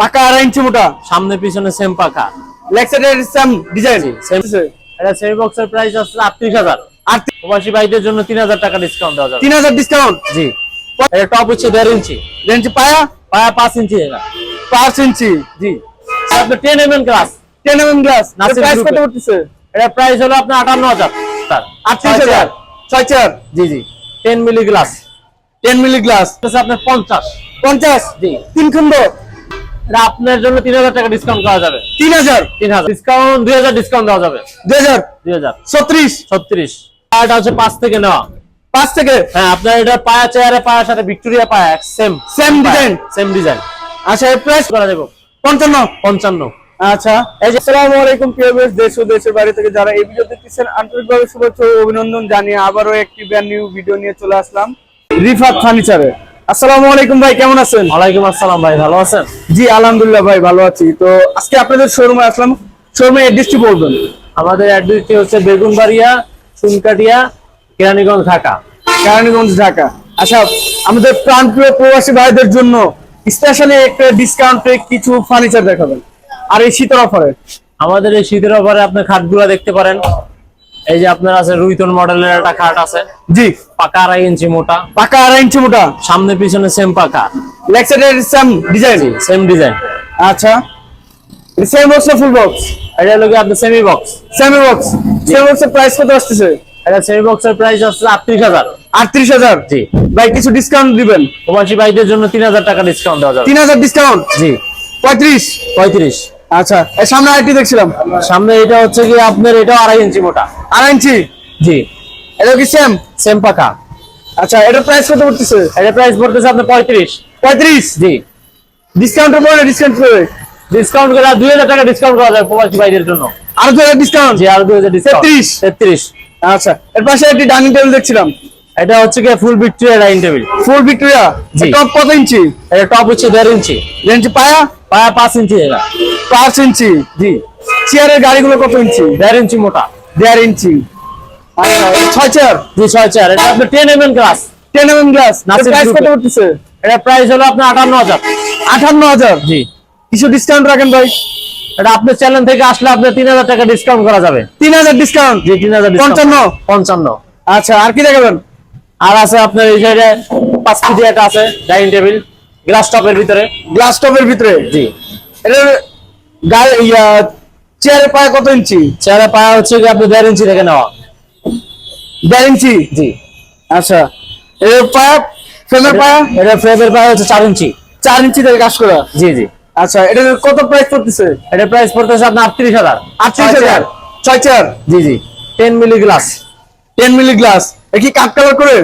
পাকা আড়াই ইঞ্চি মোটা। সামনে পিছনে সেম পাকা। লেক্সারের সেম ডিজাইন same। এটা সেমি বক্সের প্রাইস আছে আটত্রিশ হাজার। আর প্রবাসী ভাইদের জন্য তিন হাজার টাকা ডিসকাউন্ট দেওয়া যাবে। তিন হাজার ডিসকাউন্ট জি। এটা টপ হচ্ছে দেড় ইঞ্চি। রেঞ্জ পায়া? পায়া পাঁচ ইঞ্চি এটা। পাঁচ ইঞ্চি। জি। আপনার ten M M glass ten M M glass Nasir price কত গ্রুপে। এটা প্রাইস হলো আপনার আটান্ন হাজার। স্যার আটত্রিশ হাজার। ছয় চার জি জি। Ten milli glass ten milli glass আপনার পঞ্চাশ। পঞ্চাশ? জি। তিন খন্ড আপনার জন্য তিন হাজার টাকা ডিসকাউন্ট করা যাবে। তিন হাজার? তিন হাজার। ডিসকাউন্ট দুই হাজার ডিসকাউন্ট দেওয়া যাবে। দুই হাজার? দুই হাজার। ছত্রিশ? ছত্রিশ। এটা হচ্ছে পাঁচ থেকে নেওয়া। পাঁচ থেকে? হ্যাঁ আপনার এটা পায়া চেয়ারে পায়ার সাথে ভিক্টোরিয়া পায়া same Same design? Same design আচ্ছা প্রাইস করা যাবে পঞ্চান্ন। পঞ্চান্ন। আচ্ছা। এই যে আসসালামু আলাইকুম প্রিয় দেশ ও দেশের বাইরে থেকে যারা এই ভিডিও দেখতেছেন আন্তরিকভাবে শুভেচ্ছা ও অভিনন্দন জানিয়ে আবারও একটি ব্র্যান্ড নিউ ভিডিও নিয়ে চলে আসলাম। রিফাত ফার্নিচারে আসসালামু আলাইকুম ভাই কেমন আছেন? ওয়ালাইকুম আসসালাম ভাই ভালো আছেন? জি আলহামদুলিল্লাহ ভাই ভালো আছি। তো আজকে আপনাদের শোরুমে আসলাম। শোরুমে অ্যাড্রেসটি বলবেন? আমাদের অ্যাড্রেসটি হচ্ছে বেগুনবাড়িয়া চুনকাটিয়া কেরানীগঞ্জ ঢাকা। কেরানীগঞ্জ ঢাকা। আচ্ছা আমাদের প্রাণপ্রিয় প্রবাসী ভাইদের জন্য স্পেশালি একটা ডিসকাউন্টে কিছু ফার্নিচার দেখাবেন। আর এই শীতের অফারে আমাদের এই শীতের ওপরে আপনি খাটগুলো দেখতে পারেন। এই যে আপনার আছে রুইতন মডেলের একটা খাট আছে। জি। পাকা আড়াই ইঞ্চি মোটা। পাকা আড়াই ইঞ্চি মোটা। সামনে পিছনে সেম পাকা। সেম ডিজাইন সেম ডিজাইন আচ্ছা। সেম বক্স না ফুল বক্স এটা হলো কি আপনার semi box semi box semi বক্সের প্রাইস কত আসতেছে? এটা সেমি বক্সের প্রাইস হাজার। আটত্রিশ হাজার? জি। ভাই কিছু ডিসকাউন্ট দিবেন? প্রবাসী ভাইদের জন্য তিন হাজার টাকা ডিসকাউন্ট দেওয়া যাবে। তিন হাজার ডিসকাউন্ট জি। পঁয়ত্রিশ? পঁয়ত্রিশ। আচ্ছা এর সামনে আইটি দেখছিলাম। সামনে এটা হচ্ছে কি আপনার এটাও আড়াই ইঞ্চি মোটা। আড়াই ইঞ্চি? জি। এটা কি সেম সেম পাকা আচ্ছা এটার প্রাইস কত পড়তেছে? এটা প্রাইস পড়তেছে আপনার পঁয়ত্রিশ। পঁয়ত্রিশ? জি। ডিসকাউন্টের পরে ডিসকাউন্ট করে। ডিসকাউন্ট করে দুই হাজার টাকা ডিসকাউন্ট করা যায় প্রবাসী ভাইদের জন্য। আরও দুই ডিসকাউন্ট জি আর দুই হাজার ডিসকাউন্ট 33 তেত্রিশ। আচ্ছা এর পাশে একটি ডাইনিং টেবিল দেখছিলাম। এটা হচ্ছে কি full Victoria dining table full Victoria. Top কত ইঞ্চি? এটা টপ হচ্ছে দেড় ইঞ্চি। রেঞ্জ পায়া? পায়া পাঁচ ইঞ্চি এটা পাঁচ ইঞ্চি। জি। চেয়ারের গাড়িগুলো কত ইঞ্চি? দেড় ইঞ্চি মোটা। দেড় ইঞ্চি। আচ্ছা। ছয় চেয়ার জি ছয় চার এটা আপনার ten M M glass ten M M glass price কত গ্রুপে। এটা প্রাইস হলো আপনার আটান্ন হাজার। আটান্ন হাজার? জি। কিছু ডিসকাউন্ট রাখেন ভাই। এটা আপনার চ্যানেল থেকে আসলে আপনার তিন হাজার টাকা ডিসকাউন্ট করা যাবে। তিন হাজার ডিসকাউন্ট জি তিন হাজার পঞ্চান্ন? পঞ্চান্ন। আচ্ছা আর কি দেখাবেন? আর আছে আপনার এই সাইডে পাঁচ কেজি একটা আছে ডাইনিং টেবিল গ্লাস টপের ভিতরে। গ্লাস টপের ভিতরে? জি। ইয়া চেয়ারের পায়া কত ইঞ্চি? চেহারা পায়া হচ্ছে আপনি দেড় ইঞ্চি থেকে নেওয়া। দেড় ইঞ্চি? জি। আচ্ছা। এর পায়া? ফ্রেমের পায়া? এটা ফ্রেমের পায়া হচ্ছে চার ইঞ্চি। চার ইঞ্চি থেকে কাজ করা? জি জি। আচ্ছা এটা কত প্রাইস পড়তেছে? এটা প্রাইস পড়তেছে আপনার আটত্রিশ হাজার। আটত্রিশ হাজার? ছয় চার জি জি। Ten milli glass ten milli glass কি কাট কালার করে?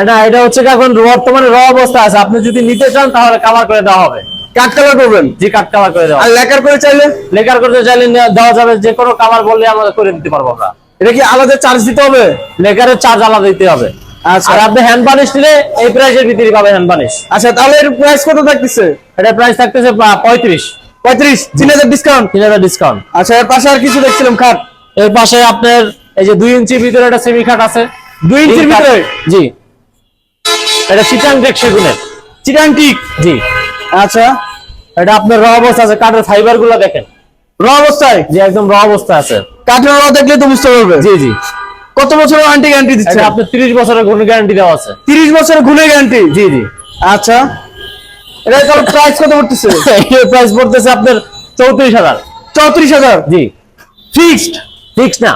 এটা এটা হচ্ছে এখন বর্তমানে র অবস্থা আছে। আপনি যদি নিতে চান তাহলে কাভার করে দেওয়া হবে। কাট কালার করবেন? জি কাট কাভার করে দেওয়া আর লেকার করে চাইলে? লেকার করতে চাইলে দেওয়া যাবে যে কোনো কাভার বললে আমরা করে দিতে পারব আমরা। এটা কি আলাদা চার্জ দিতে হবে? লেকারের চার্জ আলাদা দিতে হবে। আচ্ছা। আর আপনি হ্যান্ড বানিশ নিলে এই প্রাইসের ভিতরে পাবেন হ্যান্ড বানিশ আচ্ছা তাহলে এর প্রাইস কত থাকতেছে? এটা প্রাইস থাকতেছে পা- পঁয়ত্রিশ। পঁয়ত্রিশ তিন হাজার ডিসকাউন্ট ডিসকাউন্ট আচ্ছা এর পাশে আর কিছু দেখছিলাম খাট। এর পাশে আপনার এই যে দুই ইঞ্চির ভিতরে একটা সেমি খাট আছে। দুই ইঞ্চির ভিতরে? জি। এটা চিটাং টেক সেগুনের। চিটাং টিক? জি। আচ্ছা এটা আপনার র অবস্থা আছে কাঠের ফাইবারগুলো দেখেন। র অবস্থায়? যে একদম র অবস্থা আছে। কাঠের র দেখলে তো বুঝতে পারবে। জি জি। কত বছর ওয়ারেন্টি গ্যারান্টি দিচ্ছে এটা আপনার বছরের কোনো গ্যারান্টি দেওয়া আছে। তিরিশ বছরের গুণের গ্যারান্টি জি জি। আচ্ছা। এটা তাহলে প্রাইস কত পড়তেছে? এর প্রাইস পড়তেছে আপনার চৌত্রিশ হাজার। চৌত্রিশ হাজার? জি। ফিক্সড ফিক্স না।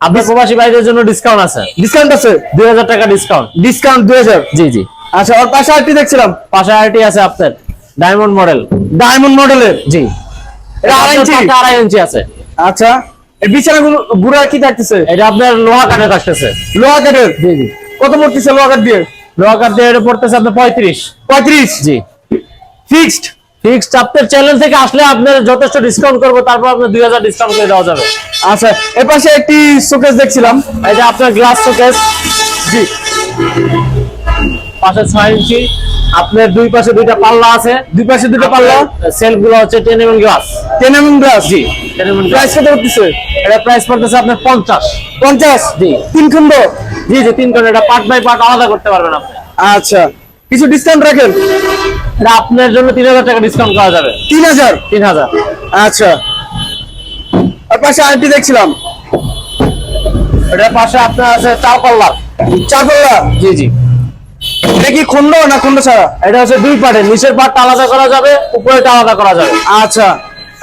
আপনার প্রবাসী ভাইদের জন্য ডিসকাউন্ট আছে। ডিসকাউন্ট আছে? দুই হাজার টাকা ডিসকাউন্ট ডিসকাউন্ট দুই হাজার? জি জি। আচ্ছা ওর পাশে আরেকটি দেখছিলাম। পাশে আরেকটি আছে আপনার। ডায়মন্ড মডেল ডায়মন্ড মডেলের জি। এটা আড়াই ইঞ্চি? আড়াই ইঞ্চি আছে। আচ্ছা। এই বিছানা গুড়া কি থাকতেছে? এটা আপনার লোহা কাঠে থাকতেছে। লোহা কাঠের? জি জি। কত পড়তেছে লোহা কাঠ দিয়ে? লোহা কাঠ দিয়ে এটা পড়তেছে আপনার পঁয়ত্রিশ। পঁয়ত্রিশ? জি। ফিক্সড ফিক্সড আপনার চ্যানেল থেকে আসলে আপনার যথেষ্ট ডিসকাউন্ট করব তারপর আপনার দুই হাজার ডিসকাউন্ট করে দেওয়া যাবে। আচ্ছা এর পাশে একটি শোকেস দেখছিলাম। এই যে আপনার গ্লাস শোকেস জি। পাশে ছয় ইঞ্চি আপনার দুই পাশে দুইটা পাল্লা আছে। দুই পাশে দুটো পাল্লা? সেলফগুলো হচ্ছে ten M glass. Ten M glass? জি টেন এম প্রাইস কত পড়তেছে এটা প্রাইস পড়তেছে আপনার পঞ্চাশ। পঞ্চাশ? জি। তিন খন্ড জি জি তিন কোণ এটা পার্ট বাই পার্ট আলাদা করতে পারবেন আপনি। আচ্ছা। কিছু ডিসকাউন্ট রাখেন? এটা আপনার জন্য তিন হাজার টাকা ডিসকাউন্ট করা যাবে। তিন হাজার? তিন হাজার। আচ্ছা। আর পাশে আরেকটি দেখছিলাম। এটার পাশে আপনার আছে চাও পাল্লার চারপাল্লা? জি জি। এটা কি খন্ড না খন্ড ছাড়া? এটা হচ্ছে দুই পার্টের নিচের পার্টটা আলাদা করা যাবে উপরেটা আলাদা করা যাবে। আচ্ছা।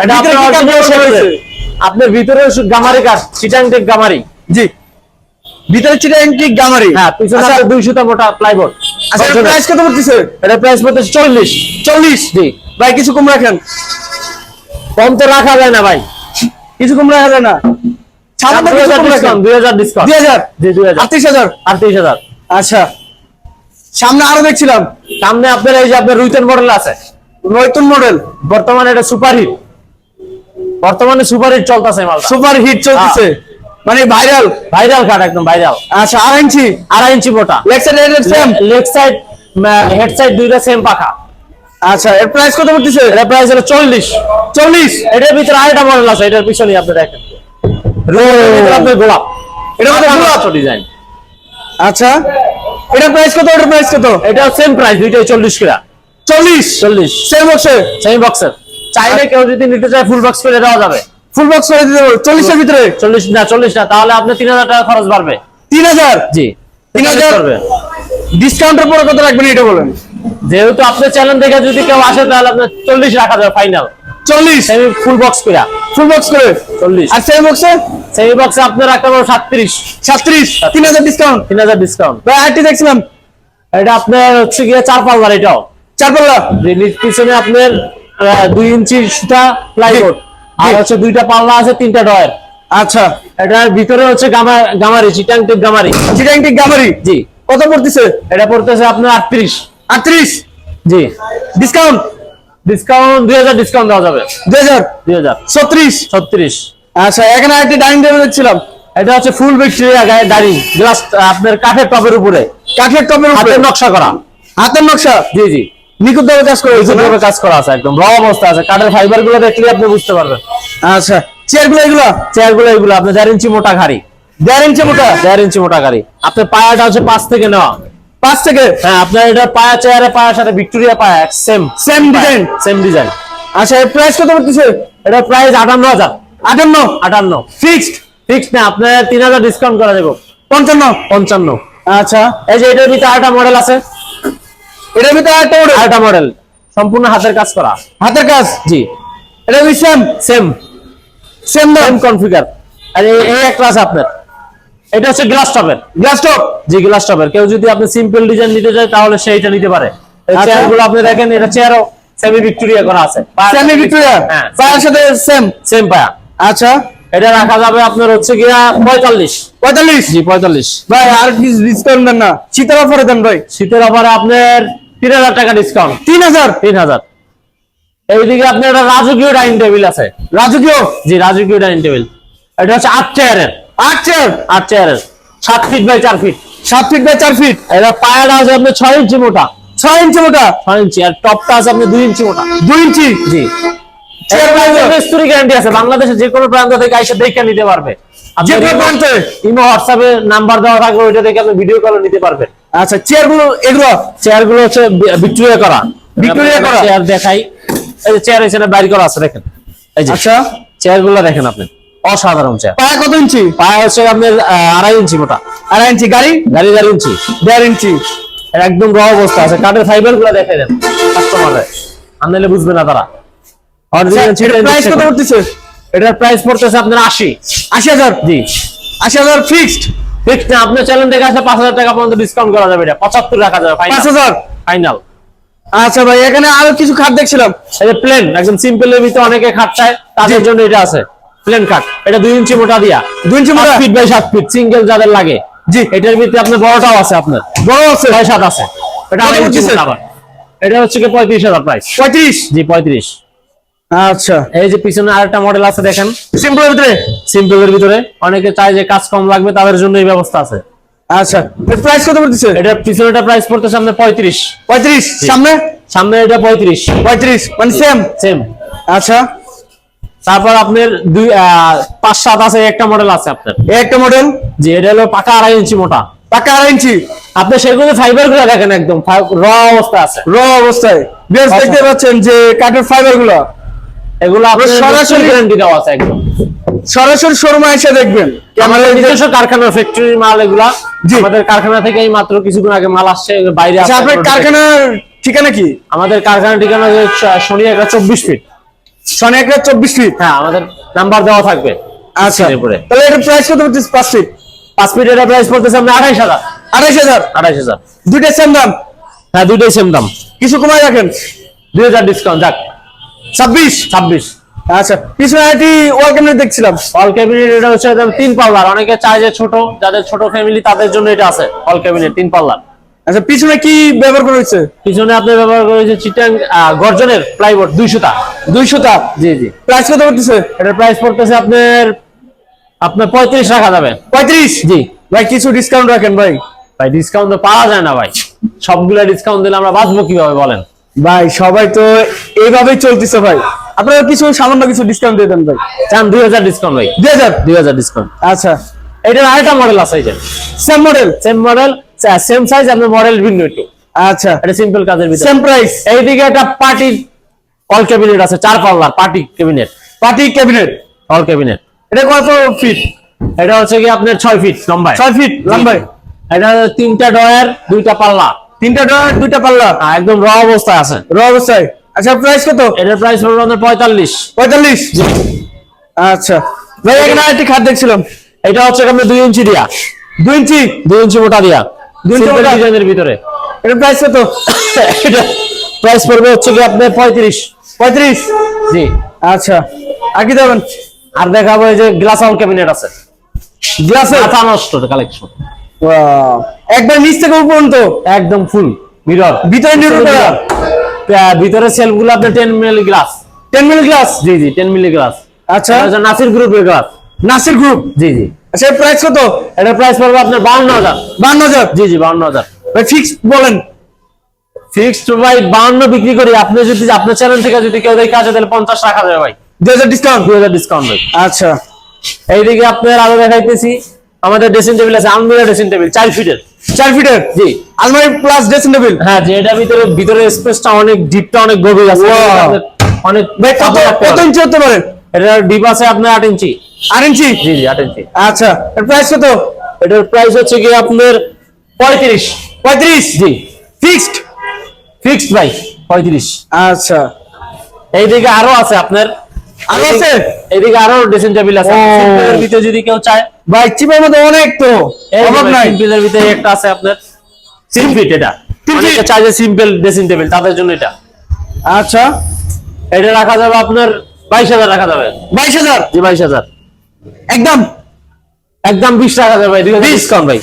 এটা আপনার কাজ ভিতরে গামারি কাঠ চিটাং টেক গামারি। জি। ভিতরে চিটা এন্টিক গামারি। হ্যাঁ পিছনে আচ্ছা, আছে দুই সুতা মোটা প্লাইবোর্ড আচ্ছা প্রাইস কত পড়তেছে? এটা প্রাইস পড়তে চল্লিশ। চল্লিশ? জি। ভাই কিছু কম রাখেন। কম তো রাখা যায় না ভাই। কিছু কম রাখা যায় না। কম রাখেন। ডিসকাউন্ট দুই হাজার ডিসকাউন্ট দুই হাজার? জি দুই হাজার। আটত্রিশ হাজার? আটত্রিশ হাজার। আচ্ছা। সামনে আরও দেখছিলাম। সামনে আপনার এই যে আপনার রুইতেন মডেল আছে। নতুন মডেল বর্তমানে এটা সুপার হিট বর্তমানে সুপার হিট চলতেছে মালটা। সুপার হিট চলতেছে। মানে ভাইরাল ভাইরাল কাঠ একদম ভাইরাল আচ্ছা আর ইঞ্চি? আড়াই ইঞ্চি মোটা। Leg side same leg side head side দুইটা সেম পাখা। আচ্ছা এর প্রাইস কত পড়তেছে? এটা প্রাইস হলো চল্লিশ। চল্লিশ? এটার ভিতরে আরেকটা মডেল আছে এটার পিছনে আপনি দেখেন। ভিতরে আপনার গোলাপ। এটা কত গোলাপ? ডিজাইন আচ্ছা। এটা প্রাইস কত? এটার প্রাইস কত? এটা সেম প্রাইস দুইটাই চল্লিশ কিরা। চল্লিশ? চল্লিশ। সেম সেম বক্সের চাইলে কেউ যদি নিতে চায় ফুল বক্স করে দেওয়া যাবে। ফুল বক্স করে দিতে পারব চল্লিশের ভিতরে? চল্লিশ না চল্লিশ না তাহলে আপনার তিন হাজার টাকা খরচ বাড়বে। তিন হাজার? জি। তিন হাজার? ডিসকাউন্টের পরে কত রাখবেন এটা বলেন? যেহেতু আপনার চ্যানেল দেখে যদি কেউ আসে তাহলে আপনার চল্লিশ রাখা যাবে ফাইনাল চল্লিশ। সেমি ফুল বক্স করে। ফুল বক্স করে। চল্লিশ। আর সেম বক্সে সেমি বক্সে আপনার রাখতে পারব সাতত্রিশ। সাতত্রিশ। তিন হাজার ডিসকাউন্ট তিন হাজার ডিসকাউন্ট ভাই আরেকটি দেখছিলাম। এটা আপনার হচ্ছে গিয়ে চার পাল্লার এটাও। চারপাল্লা যে নিচ পিছনে আপনার আহ, দুই ইঞ্চি সুতা প্লাইবোর্ড আর হচ্ছে দুইটা পাল্লা আছে তিনটা ডয়ের আচ্ছা। এটার ভিতরে হচ্ছে গামা গামারি চিটাং টিপ গামারি। চিটাংটিক গামারি? জি। কত পড়তেছে? এটা পড়তেছে আপনার আটত্রিশ। আটত্রিশ। জি। ডিসকাউন্ট ডিসকাউন্ট দুই হাজার ডিসকাউন্ট দেওয়া যাবে। দুই হাজার? দুই হাজার। ছত্রিশ? ছত্রিশ। আচ্ছা এখানে আরেকটি ডাইনিং টেবিল দেখছিলাম। এটা হচ্ছে ফুল ভিক্টোরিয়া গায়ে দাঁড়ি গ্লাস আপনার কাঠের টপের উপরে। কাঠের টপের উপরে? হাতের নকশা করা। হাতের নকশা? জি জি। নিখুঁত ভাবে কাজ করে হয়েছে? এইভাবে কাজ করা আছে একদম। র অবস্থা আছে। কাঠের ফাইবারগুলো দেখলে আপনি বুঝতে পারবেন। আচ্ছা চেয়ারগুলো এগুলো? চেয়ারগুলো এগুলো আপনার দেড় ইঞ্চি মোটা ঘাড়ি। দেড় ইঞ্চি মোটা? দেড় ইঞ্চি মোটা গাড়ি আপনার পায়াটা হচ্ছে পাঁচ থেকে নেওয়া পাঁচ থেকে? হ্যাঁ আপনার এটা পায়া চেয়ারে পায়ার সাথে ভিক্টোরিয়া পায়া same same design same design আচ্ছা এর প্রাইস কত পড়তেছে? এটা প্রাইস আটান্ন হাজার। আটান্ন? আটান্ন। ফিক্সড ফিক্স না আপনার তিন হাজার ডিসকাউন্ট করা দেবো পঞ্চান্ন? পঞ্চান্ন। আচ্ছা। এই যে এটার ভিতরে আরেকটা মডেল আছে। এটার ভিতরে আরেকটা মডেল আরেকটা মডেল সম্পূর্ণ হাতের কাজ করা। হাতের কাজ? জি। এটা same same same same configure আর এই এই একটা আছে আপনার। এটা হচ্ছে গ্লাস টপের গ্লাস টপ জি গ্লাস টপের কেউ যদি আপনি সিম্পল ডিজাইন নিতে চায় তাহলে সেইটা নিতে পারে। চেয়ারগুলো আপনি দেখেন এটা চেয়ারও সেমি ভিক্টোরিয়া করা আছে। সেমি ভিক্টোরিয়া হ্যাঁ। পায়ের সাথে সেম সেম পায়া। আচ্ছা। এটা রাখা যাবে আপনার হচ্ছে গিয়া পঁয়তাল্লিশ। পঁয়তাল্লিশ? জি পঁয়তাল্লিশ। ভাই আর কি ডিসকাউন্ট দেন না। শীতের অফারে দেন ভাই। শীতের অফারে আপনার তিন হাজার টাকা ডিসকাউন্ট তিন হাজার? তিন হাজার। এইদিকে আপনার একটা রাজকীয় ডাইনিং টেবিল আছে। রাজকীয়? জি রাজকীয় ডাইনিং টেবিল এটা হচ্ছে আট চেয়ারের আট চেয়ার আট চেয়ারের সাত ফিট বাই চার ফিট সাত ফিট বাই চার ফিট এটা পায়াটা আছে আপনার ছয় ইঞ্চি মোটা। ছয় ইঞ্চি মোটা? ছয় ইঞ্চি আর টপটা আছে আপনার দুই ইঞ্চি মোটা। দুই ইঞ্চি? জি। চেয়ার মিস্ত্রি গ্যারান্টি আছে। বাংলাদেশে যে কোনো প্রান্ত থেকে এসে দেখে নিতে পারবে। আপনি যে কোনো প্রান্তে? ইমো হোয়াটসঅ্যাপে নাম্বার দেওয়া থাকবে ওইটা দেখে আপনি ভিডিও কল নিতে পারবেন। আচ্ছা চেয়ারগুলো এগুলো? চেয়ারগুলো হচ্ছে ভিক্টোরিয়া করা। ভিক্টোরিয়া করা? চেয়ার দেখাই। এই যে চেয়ার এখানে বাইর করা আছে দেখেন। এই যে আচ্ছা। চেয়ারগুলো দেখেন আপনি। অসাধারণ চেয়ার পায়া কত ইঞ্চি? পায়ে হচ্ছে আপনার আড়াই ইঞ্চি মোটা। আড়াই ইঞ্চি গাড়ি? গাড়ি দেড় ইঞ্চি। দেড় ইঞ্চি। একদম র অবস্থা আছে। কাঠের ফাইবারগুলো দেখে দেন। কাস্টমারে আনলে বুঝবে না তারা। প্রাইস কত পড়তেছে? এটার প্রাইস পড়তেছে আপনার আশি। আশি হাজার? জি। আশি হাজার ফিক্সড ফিক্সড না আপনার চ্যানেল থেকে আসলে পাঁচ হাজার টাকা পর্যন্ত ডিসকাউন্ট করা যাবে এটা। পঁচাত্তর রাখা যাবে পাঁচ হাজার? ফাইনাল আচ্ছা ভাই এখানে আরও কিছু খাট দেখছিলাম। এই প্লেন একদম সিম্পল এর ভিতরে অনেকে খাট চায় তাদের জন্য এটা আছে। প্লেন খাট এটা দুই ইঞ্চি মোটা দিয়া। দুই ইঞ্চি মোটা? ফিট বাই সাত ফিট সিঙ্গেল যাদের লাগে। জি। এটার ভিতরে আপনার বড়টাও আছে আপনার। বড় আছে? ছয় সাত আছে। এটা আড়াই ইঞ্চি আবার। এটা হচ্ছে কি পঁয়ত্রিশ হাজার প্রাইস পঁয়ত্রিশ? জি পঁয়ত্রিশ। আচ্ছা। এই যে পিছনে আরেকটা মডেল আছে দেখেন। সিম্পলের ভিতরে? সিম্পলের ভিতরে। অনেকে চায় যে কাজ কম লাগবে তাদের জন্য এই ব্যবস্থা আছে। আচ্ছা। প্রাইস কত পড়তেছে? এটা পিছনেটা প্রাইস পড়তেছে আপনার পঁয়ত্রিশ। পঁয়ত্রিশ। সামনে? সামনে এটা পঁয়ত্রিশ। পঁয়ত্রিশ। মানে সেম সেম আচ্ছা। তারপর আপনার দুই আহ, পাঁচ সাত আছে একটা মডেল আছে আপনার। একটা মডেল যে এটা হলো পাকা আড়াই ইঞ্চি মোটা। পাকা আড়াই ইঞ্চি? আপনি সেগুলো ফাইবারগুলো দেখেন একদম র অবস্থা আছে। র অবস্থায়। বেশ। দেখতে পাচ্ছেন যে কাঠের ফাইবারগুলো এগুলো আপনার সরাসরি- গ্যারান্টি দেওয়া আছে একদম। সরাসরি শোরুমে এসে দেখবেন। আমাদের নিজস্ব কারখানার ফ্যাক্টরির মাল এগুলা। জি। আমাদের কারখানা থেকে এই মাত্র কিছুক্ষণ আগে মাল আসছে বাইরে আচ্ছা আসছে আপনার কারখানার ঠিকানা কি? আমাদের কারখানার ঠিকানা শনি একটা চব্বিশ ফিট। সনে একটা চব্বিশ ফিট হ্যাঁ আমাদের নাম্বার দেওয়া থাকবে আচ্ছা। তাহলে এটা প্রাইস কত পড়তেছে পাঁচ ফিট পাঁচ ফিট এটা প্রাইস পড়তেছে আপনি আঠাইশ হাজার। আড়াইশ হাজার? আঠাইশ হাজার। দুইটা সেম দাম? হ্যাঁ দুইটাই সেম দাম। কিছু কমাই রাখেন। দুই হাজার ডিসকাউন্ট যাক। ছাব্বিশ? ছাব্বিশ। আচ্ছা পিছনে একটি ওয়াল ক্যাবিনেট দেখছিলাম। অল ক্যাবিনেট এটা হচ্ছে তিন পাল্লার। অনেকে চায় যে ছোট যাদের ছোট ফ্যামিলি তাদের জন্য এটা আছে। অল ক্যাবিনেট তিন পাল্লার। আচ্ছা পিছনে কি ব্যবহার করা হয়েছে? পিছনে আপনি ব্যবহার করেছে চিটাং আহ, গর্জনের প্লাইবোর্ড দুইশোটা। দুইশোটা? জি জি। প্রাইস কত পড়তেছে? এটার প্রাইস পড়তেছে আপনার আপনার পঁয়ত্রিশ রাখা যাবে। পঁয়ত্রিশ? জি। ভাই কিছু ডিসকাউন্ট রাখেন ভাই। ভাই ডিসকাউন্ট তো পাওয়া যায় না ভাই। সবগুলা ডিসকাউন্ট দিলে আমরা বাঁচবো কীভাবে বলেন? ভাই সবাই তো এইভাবেই চলতেছে ভাই। আপনারা কিছু সামান্য কিছু ডিসকাউন্ট দিয়ে দেন ভাই। চান দুই হাজার ডিসকাউন্ট ভাই। দুই হাজার? দুই হাজার ডিসকাউন্ট আচ্ছা। এটার আরেকটা মডেল আছে এই যে। Same model same model same size আপনার মডেল ভিন্ন একটু। আচ্ছা। এটা সিম্পল কাজের ভিতরে। সেম প্রাইস এইদিকে একটা পার্টি অল ক্যাবিনেট আছে চার পাল্লার party cabinet party cabinet all cabinet এটা কত ফিট এটা হচ্ছে কি আপনার ছয় ফিট লম্বায়। ছয় ফিট লম্বাই এটা তিনটা ডয়ার দুইটা পাল্লা। তিনটা ডোর দুইটা পাল্লা? হ্যাঁ, একদম র অবস্থায় আছে। র অবস্থায়। আচ্ছা প্রাইস কত? এটার প্রাইস পড়বে আপনার পঁয়তাল্লিশ। পঁয়তাল্লিশ? আচ্ছা। ভাই এখানে আরেকটি খাট দেখছিলাম। এটা হচ্ছে আপনার দুই ইঞ্চি দিয়া। দুই ইঞ্চি? দুই ইঞ্চি মোটা দিয়া। দুই ইঞ্চি Simple মোটা? ডিজাইনের ভিতরে। এটা প্রাইস কত? এটা প্রাইস পড়বে হচ্ছে কি আপনার পঁয়ত্রিশ। পঁয়ত্রিশ? জি। আচ্ছা। আর কি দেবেন? আর দেখাবো এই যে গ্লাস অল ক্যাবিনেট আছে। গ্লাসে মাথা নষ্ট কালেকশন একবার নিচ থেকে উপর পর্যন্ত? একদম ফুল মিরর ভিতরে ভিতরে সেলফগুলো আপনার ten milli glass ten milli glass জি জি টেন মিলি গ্লাস আচ্ছা। নাসির গ্রুপের গ্লাস নাসির গ্রুপ জি জি। আচ্ছা প্রাইস কত? এটার প্রাইস পড়বে আপনার বাউন্ন হাজার। বান্ন হাজার? জি জি বাউন্ন হাজার। ভাই ফিক্স বলেন। ফিক্সড ভাই বাউন্ন বিক্রি করি। আপনি যদি আপনার চ্যানেল থেকে যদি কেউ দেখে আসে তাহলে পঞ্চাশ রাখা যাবে ভাই। দুই হাজার ডিসকাউন্ট দুই হাজার ডিসকাউন্ট ভাই। আচ্ছা। এইদিকে আপনার আরও দেখাইতেছি। আমাদের ড্রেসিং টেবিল আছে আলমিরা ড্রেসিং টেবিল চার ফিটের চার ফিটের জি। আলমারি প্লাস ড্রেসিং টেবিল হ্যাঁ যে এটা ভিতরে ভিতরে স্পেসটা অনেক ডিপটা অনেক গভীর আছে। অনেক ভাই কত কত ইঞ্চি হতে পারে? এটার ডিপ আছে আপনার আট ইঞ্চি। আট ইঞ্চি? জি জি আট ইঞ্চি। আচ্ছা এর প্রাইস কত? এটার প্রাইস হচ্ছে কি আপনার পঁয়ত্রিশ। পঁয়ত্রিশ? জি। ফিক্সড ফিক্সড ভাই পঁয়ত্রিশ। আচ্ছা। এইদিকে আরও আছে আপনার। আরও আছে? এইদিকে আরও ড্রেসিং টেবিল আছে। সিম্পলের ভিতরে যদি কেউ চায়। ভাই চিপের মধ্যে অনেক তো। অভাব নাই। সিম্পলের ভিতরে একটা আছে আপনার। সিম্পিট এটা? অনেকে চায় যে সিম্পল ড্রেসিং টেবিল তাদের জন্য এটা। আচ্ছা। এটা রাখা যাবে আপনার বাইশ হাজার রাখা যাবে। বাইশ হাজার? জি বাইশ হাজার। একদম? একদম বিশ রাখা যাবে দুই হাজার ডিসকাউন্ট ভাই।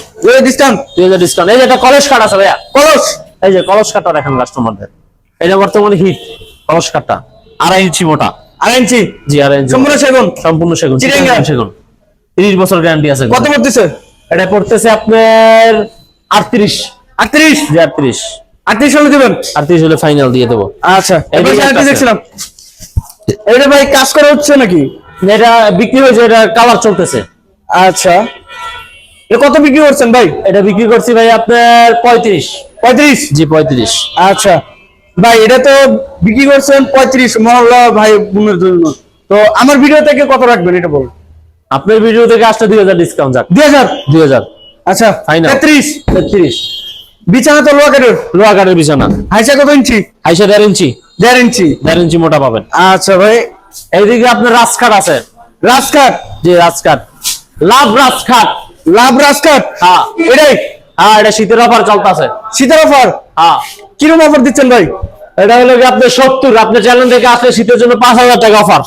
ডিসকাউন্ট দুই হাজার ডিসকাউন্ট এই যে একটা কলেজ কার্ড আছে ভাইয়া। কলস? এই যে কলস কার্ডটা দেখেন কাস্টমারদের এটা বর্তমানে হিট কলস কার্ডটা আড়াই ইঞ্চি মোটা। আড়াই ইঞ্চি? জি আড়াই ইঞ্চি সম্পূর্ণ সেগুন? সম্পূর্ণ সেগুন সেগুন। তিরিশ বছর গ্যারান্টি আছে কত পড়তেছে? এটা পড়তেছে আপনার আটত্রিশ। আটত্রিশ? জি আটত্রিশ। আটত্রিশ হলে দেবেন? আটত্রিশ হলে ফাইনাল দিয়ে দেবো। আচ্ছা। দেখছিলাম। এটা ভাই কাজ করা হচ্ছে নাকি? এটা বিক্রি হয়েছে এটা কালার চলতেছে। আচ্ছা। এটা কত বিক্রি করছেন ভাই? এটা বিক্রি করছি ভাই আপনার পঁয়ত্রিশ। পঁয়ত্রিশ? জি পঁয়ত্রিশ। আচ্ছা। ভাই এটা তো বিক্রি করছেন পঁয়ত্রিশ মহল্লা ভাই বোনের জন্য। তো আমার ভিডিও থেকে কত রাখবেন এটা বলুন? আপনার ভিডিও থেকে আসলে দুই হাজার ডিসকাউন্ট যাক। দুই হাজার? দুই হাজার। আচ্ছা. তেত্রিশ? তেত্রিশ। বিছানা তো লোয়া কাঠের? লোয়া কাঠের বিছানা। হাইসা কত ইঞ্চি? হাইসা দেড় ইঞ্চি। দেড় ইঞ্চি। দেড় ইঞ্চি মোটা পাবেন। আচ্ছা ভাই এইদিকে আপনার আছে। রাজকাট জি লাভ লাভ রাজকাট হ্যাঁ। এটাই? হ্যাঁ এটা শীতের অফার চলতেছে। শীতের অফার হ্যাঁ। কীরকম অফার দিচ্ছেন ভাই? এটা হলো কি আপনার সত্তর আপনার চ্যানেল থেকে আসলে শীতের জন্য পাঁচ হাজার টাকা অফার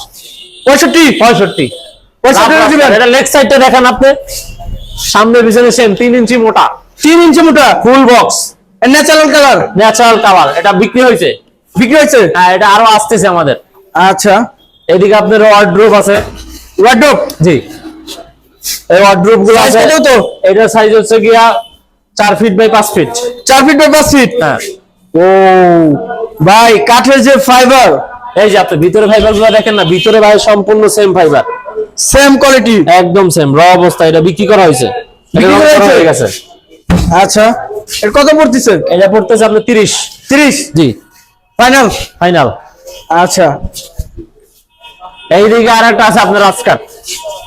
পঁয়ষট্টি? পঁয়ষট্টি। এটা লেগ সাইডটা দেখেন আপনি। সামনে পিছনে সেম তিন ইঞ্চি মোটা। তিন ইঞ্চি মোটা? Full box natural colour natural colour এটা বিক্রি হয়েছে। বিক্রি হয়েছে? হ্যাঁ এটা আরও আসতেছে আমাদের। আচ্ছা। এদিকে আপনার ওয়ার্ড্রোব আছে। ওয়ার্ডরোব জি। এই ওয়ার্ড্রোবগুলো আছে। তো? এটার সাইজ হচ্ছে গিয়া চার ফিট বাই পাঁচ ফিট চার ফিট বাই পাঁচ ফিট হ্যাঁ। ও ভাই কাঠের যে ফাইবার এই যে আপনি ভিতরে ফাইবারগুলো দেখেন না ভিতরে ভাই সম্পূর্ণ সেম ফাইবার সেম কোয়ালিটি একদম সেম র অবস্থা এটা বিক্রি করা হয়েছে। এটা বিক্রি? হয়ে গেছে। আচ্ছা। এর কত পড়তেছে? এটা পড়তেছে আপনার তিরিশ। তিরিশ? জি। ফাইনাল ফাইনাল আচ্ছা। এইদিকে আর একটা আছে আপনার রাজকাট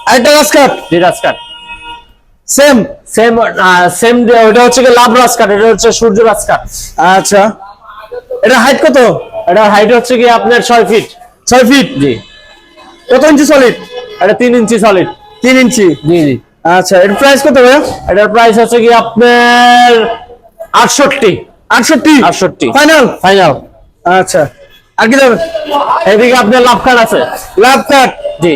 আরেকটা কাঠ জি রাজকাট সেম সেম সেম ওটা হচ্ছে কি লাভ রাজকাট এটা হচ্ছে সূর্য রাজকাট আচ্ছা। এটা হাইট কত? এটা হাইট হচ্ছে কি আপনার ছয় ফিট ছয় ফিট জি। কত ইঞ্চি সলিড এটা তিন ইঞ্চি সলিড তিন ইঞ্চি জি জি। আচ্ছা এর প্রাইস কত ভাইয়া? এটার প্রাইস হচ্ছে কি আপনার আটষট্টি। আটষট্টি? আটষট্টি। ফাইনাল ফাইনাল আচ্ছা। আর কি যাবে এদিকে আপনার লাভ কাট আছে। লাভ কাট জি।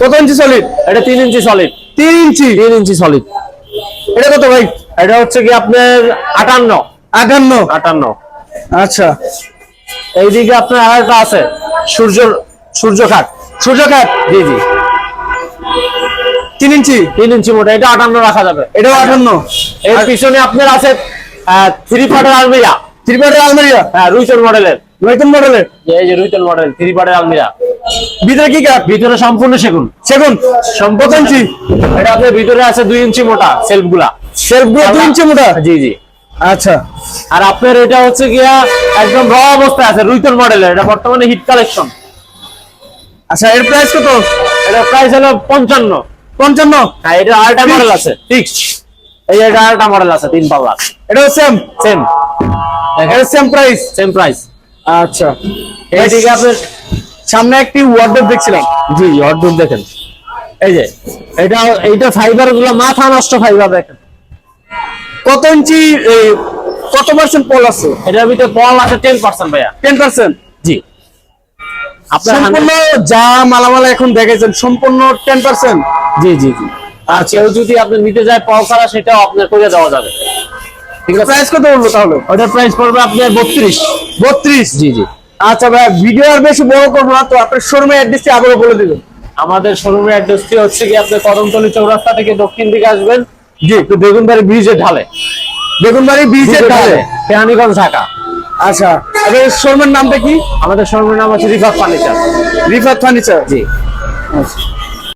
কত ইঞ্চি সলিড এটা তিন ইঞ্চি সলিড তিন ইঞ্চি তিন ইঞ্চি সলিড এটা কত ভাই? এটা হচ্ছে কি আপনার আটান্ন। আটান্ন? আটান্ন। আচ্ছা। এইদিকে আপনার আরেকটা আছে সূর্য সূর্য খাট। সূর্য কাঠ জি জি। তিন ইঞ্চি তিন ইঞ্চি মোটা এটা আটান্ন রাখা যাবে। এটাও আটান্ন। এর পিছনে আপনার আছে থ্রি পার্টের আলমিরা থ্রি পার্টের আলমারিয়া হ্যাঁ রুইতল মডেলের। নতুন মডেলের? এই যে রুইতল মডেল থ্রি পার্টের আলমিরা ভিতরে কি কাঠ ভিতরে সম্পূর্ণ সেগুন। সেগুন? ইঞ্চি? এটা আপনার ভিতরে আছে দুই ইঞ্চি মোটা সেলফগুলা সেলফগুলো দুই ইঞ্চি মোটা? জি জি। আচ্ছা। আর আপনার এটা হচ্ছে গিয়া একদম র অবস্থায় আছে রুইতল মডেলের। এটা বর্তমানে হিট কালেকশন আচ্ছা এর প্রাইস কত? এটা প্রাইস হলো পঞ্চান্ন। পঞ্চান্ন? হ্যাঁ এটা আরেকটা মডেল আছে। ফিক্স এই যে আরেকটা মডেল আছে তিন পাল্লা। এটাও সেম সেম এটা সেম প্রাইস সেম প্রাইস আচ্ছা। এইদিকে আপনার সামনে একটি ওয়ার্ডরোব দেখছিলাম। জি অর্ডার দেখেন। এই যে এটা এইটা ফাইবারগুলো মাথা নষ্ট ফাইবার দেখেন। কত ইঞ্চি কত পার্সেন্ট পল আছে? এটার ভিতরে পল আছে টেন পার্সেন্ট ভাইয়া। টেন পার্সেন্ট জি। আপনার সম্পূর্ণ যা মালামাল এখন দেখেছেন সম্পূর্ণ টেন পার্সেন্ট জি জি জি। আর কেউ যদি আপনি নিতে যায় পল ছাড়া সেটাও আপনার করে দেওয়া যাবে। ঠিক আছে? প্রাইস কত বলল তাহলে? ওটার প্রাইস পড়বে আপনার বত্রিশ। বত্রিশ? জি জি। আচ্ছা ভাই ভিডিও আর বেশি বড় করব না তো আপনার শোরুমের অ্যাড্রেসটি আবারও বলে দিবেন। আমাদের শোরুমের অ্যাড্রেসটি হচ্ছে কি আপনি কদমতলি চৌরাস্তা থেকে দক্ষিণ দিকে আসবেন। জি একটু বেগুনবাড়ি ব্রিজের ঢালে। বেগুনবাড়ি ব্রিজের ঢালে। কেরানীগঞ্জ ঢাকা। আচ্ছা আপনার শোরুমের নামটা কি? আমাদের শোরুমের নাম হচ্ছে রিফাত ফার্নিচার। রিফাত ফার্নিচার জি। আচ্ছা।